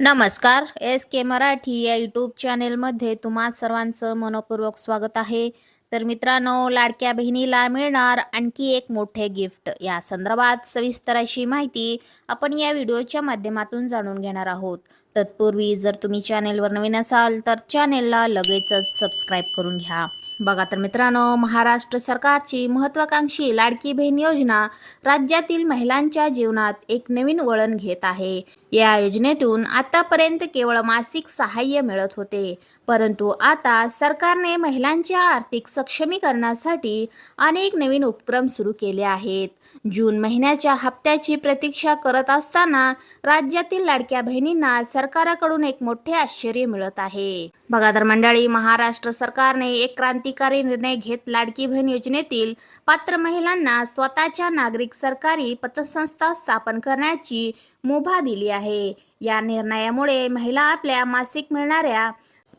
नमस्कार एस के मराठी या यूट्यूब चॅनेलमध्ये तुम्हा सर्वांचं मनपूर्वक स्वागत आहे. तर मित्रांनो लाडक्या बहिणीला मिळणार आणखी एक मोठे गिफ्ट या संदर्भात सविस्तर अशी माहिती आपण या व्हिडिओच्या माध्यमातून जाणून घेणार आहोत. तत्पूर्वी जर तुम्ही चॅनेलवर नवीन असाल तर चॅनेलला लगेचच सबस्क्राईब करून घ्या. बघा तर मित्रांनो महाराष्ट्र सरकारची महत्वाकांक्षी लाडकी बहीण योजना राज्यातील महिलांच्या जीवनात एक नवीन वळण घेत आहे. या योजनेतून आतापर्यंत केवळ मासिक सहाय्य मिळत होते. परंतु आता सरकारने महिलांच्या आर्थिक सक्षमीकरणासाठी अनेक नवीन उपक्रम सुरू केले आहेत. जून महिन्याच्या हप्त्याची प्रतीक्षा करत असताना राज्यातील लाडक्या बहिणींना सरकारकडून एक मोठे आश्चर्य मिळत आहे. बघा तर मंडळी महाराष्ट्र सरकारने एक क्रांतिकारी निर्णय घेत लाडकी बहीण योजनेतील पात्र महिलांना स्वतःच्या नागरिक सरकारी पतसंस्था स्थापन करण्याची मुभा दिली आहे. या निर्णयामुळे महिला आपल्या मासिक मिळणाऱ्या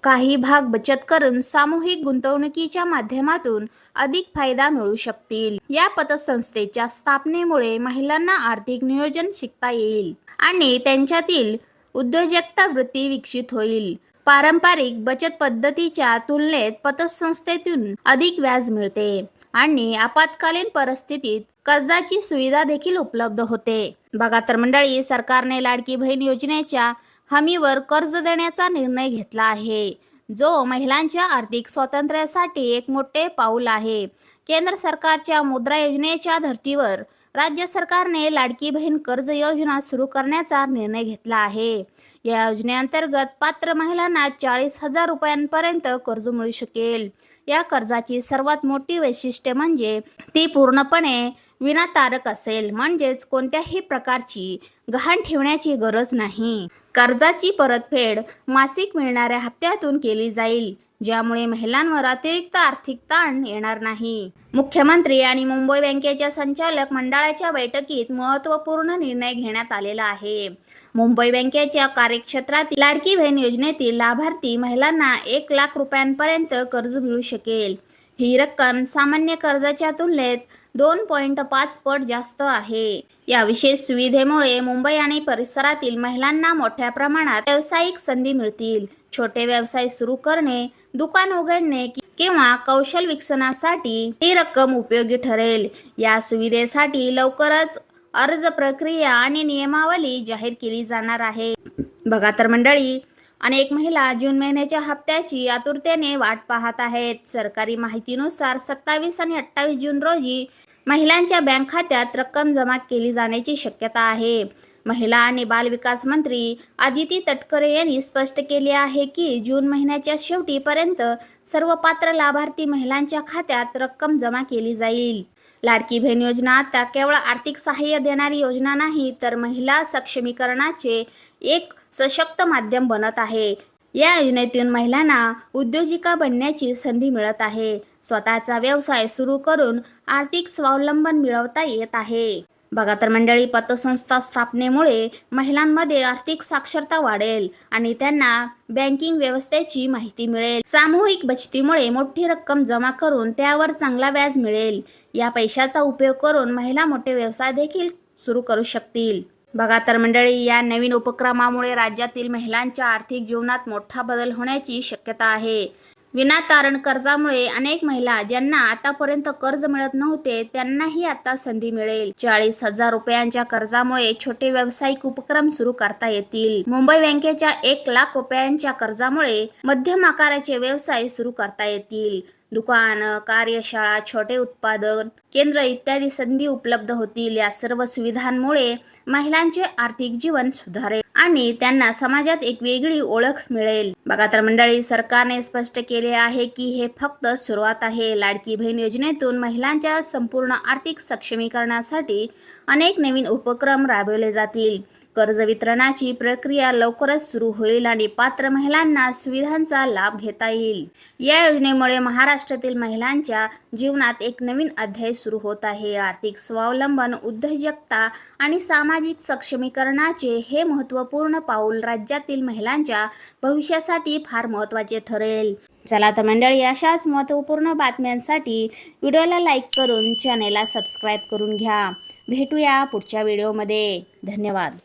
काही भाग बचत करून सामूहिक गुंतवणुकीच्या माध्यमातून अधिक फायदा मिळू शकतील. या पतसंस्थेच्या स्थापनेमुळे महिलांना आर्थिक नियोजन शिकता येईल आणि त्यांच्यातील उद्योजकता वृत्ती विकसित होईल. पारंपरिक बचत पद्धतीच्या तुलनेत पतसंस्थेतून अधिक व्याज मिळते आणि आपत्कालीन परिस्थितीत कर्जाची सुविधा देखील उपलब्ध होते. बघा तर मंडळी सरकारने लाडकी बहीण योजनेच्या हमीवर कर्ज देण्याचा निर्णय घेतला आहे जो महिलांच्या आर्थिक स्वातंत्र्यासाठी एक मोठे पाऊल आहे. केंद्र सरकारच्या मुद्रा योजनेच्या धर्तीवर राज्य सरकारने लाडकी बहीण कर्ज योजना सुरू करण्याचा निर्णय घेतला आहे. या योजनेअंतर्गत पात्र महिलांना चाळीस हजार रुपयांपर्यंत कर्ज मिळू शकेल. या कर्जाची सर्वात मोठी वैशिष्ट्य म्हणजे ती पूर्णपणे विनातारक असेल. म्हणजेच कोणत्याही प्रकारची गहाण ठेवण्याची गरज नाही. कर्जाची परतफेड मासिक मिळणाऱ्या हप्त्यातून केली जाईल. ज्यामुळे महिलांवर अतिरिक्त आर्थिक ताण येणार नाही. मुख्यमंत्री आणि मुंबई बँकेच्या संचालक मंडळाच्या बैठकीत महत्त्वपूर्ण निर्णय घेण्यात आलेला आहे. मुंबई बँकेच्या कार्यक्षेत्रातील लाडकी बहीण योजनेतील लाभार्थी महिलांना एक लाख रुपयांपर्यंत कर्ज मिळू शकेल. ही रक्कम सामान्य कर्जाच्या तुलनेत दोन पॉईंट पाच पट जास्त आहे. या विशेष सुविधेमुळे मुंबई आणि परिसरातील महिलांना मोठ्या प्रमाणात व्यावसायिक संधी मिळतील. छोटे व्यवसाय सुरू करणे दुकान उघडणे किंवा कौशल विकसनासाठी ही रक्कम उपयोगी ठरेल. या सुविधेसाठी लवकरच अर्ज प्रक्रिया आणि नियमावली जाहीर केली जाणार आहे. बघा तर मंडळी अनेक महिला जून महिन्याच्या हप्त्याची आतुरतेने वाट पाहत आहेत. सरकारी माहितीनुसार सत्तावीस आणि अठ्ठावीस जून रोजी महिलांच्या बँक खात्यात रक्कम जमा केली जाण्याची शक्यता आहे. महिला आणि बालविकास मंत्री आदिती तटकरे यांनी स्पष्ट केले आहे की जून महिन्याच्या शेवटीपर्यंत सर्व पात्र लाभार्थी महिलांच्या खात्यात रक्कम जमा केली जाईल. लाडकी बहीण योजना आता केवळ आर्थिक सहाय्य देणारी योजना नाही तर महिला सक्षमीकरणाचे एक सशक्त माध्यम बनत आहे. या योजनेतून महिलांना उद्योजिका बनण्याची संधी मिळत आहे. स्वतःचा व्यवसाय सुरू करून आर्थिक स्वावलंबन मिळवता येत आहे. बघा तर मंडळी पतसंस्था स्थापनेमुळे महिलांमध्ये आर्थिक साक्षरता वाढेल आणि त्यांना बँकिंग व्यवस्थेची माहिती मिळेल. सामूहिक बचतीमुळे मोठी रक्कम जमा करून त्यावर चांगला व्याज मिळेल. या पैशाचा उपयोग करून महिला मोठे व्यवसाय देखील सुरू करू शकतील. बघा तर मंडळी या नवीन उपक्रमामुळे राज्यातील महिलांच्या आर्थिक जीवनात मोठा बदल होण्याची शक्यता आहे. विनातारण कर्जामुळे अनेक महिला ज्यांना आतापर्यंत कर्ज मिळत नव्हते त्यांनाही आता संधी मिळेल. चाळीस हजार रुपयांच्या कर्जामुळे छोटे व्यावसायिक उपक्रम सुरू करता येतील. मुंबई बँकेच्या एक लाख रुपयांच्या कर्जामुळे मध्यम आकाराचे व्यवसाय सुरू करता येतील. दुकान कार्यशाळा छोटे उत्पादन केंद्र इत्यादी संधी उपलब्ध होतील. या सर्व सुविधांमुळे महिलांचे आर्थिक जीवन सुधारेल आणि त्यांना समाजात एक वेगळी ओळख मिळेल. बघा तर मंडळी सरकारने स्पष्ट केले आहे की हे फक्त सुरुवात आहे. लाडकी बहीण योजनेतून महिलांच्या संपूर्ण आर्थिक सक्षमीकरणासाठी अनेक नवीन उपक्रम राबवले जातील. कर्ज वितरणाची प्रक्रिया लवकरच सुरू होईल आणि पात्र महिलांना सुविधांचा लाभ घेता येईल. या योजनेमुळे महाराष्ट्रातील महिलांच्या जीवनात एक नवीन अध्याय सुरू होत आहे. आर्थिक स्वावलंबन उद्योजकता आणि सामाजिक सक्षमीकरणाचे हे महत्त्वपूर्ण पाऊल राज्यातील महिलांच्या भविष्यासाठी फार महत्त्वाचे ठरेल. चला तर मंडळी अशाच महत्त्वपूर्ण बातम्यांसाठी व्हिडिओला लाईक करून चॅनेलला सबस्क्राईब करून घ्या. भेटूया पुढच्या व्हिडिओमध्ये. धन्यवाद.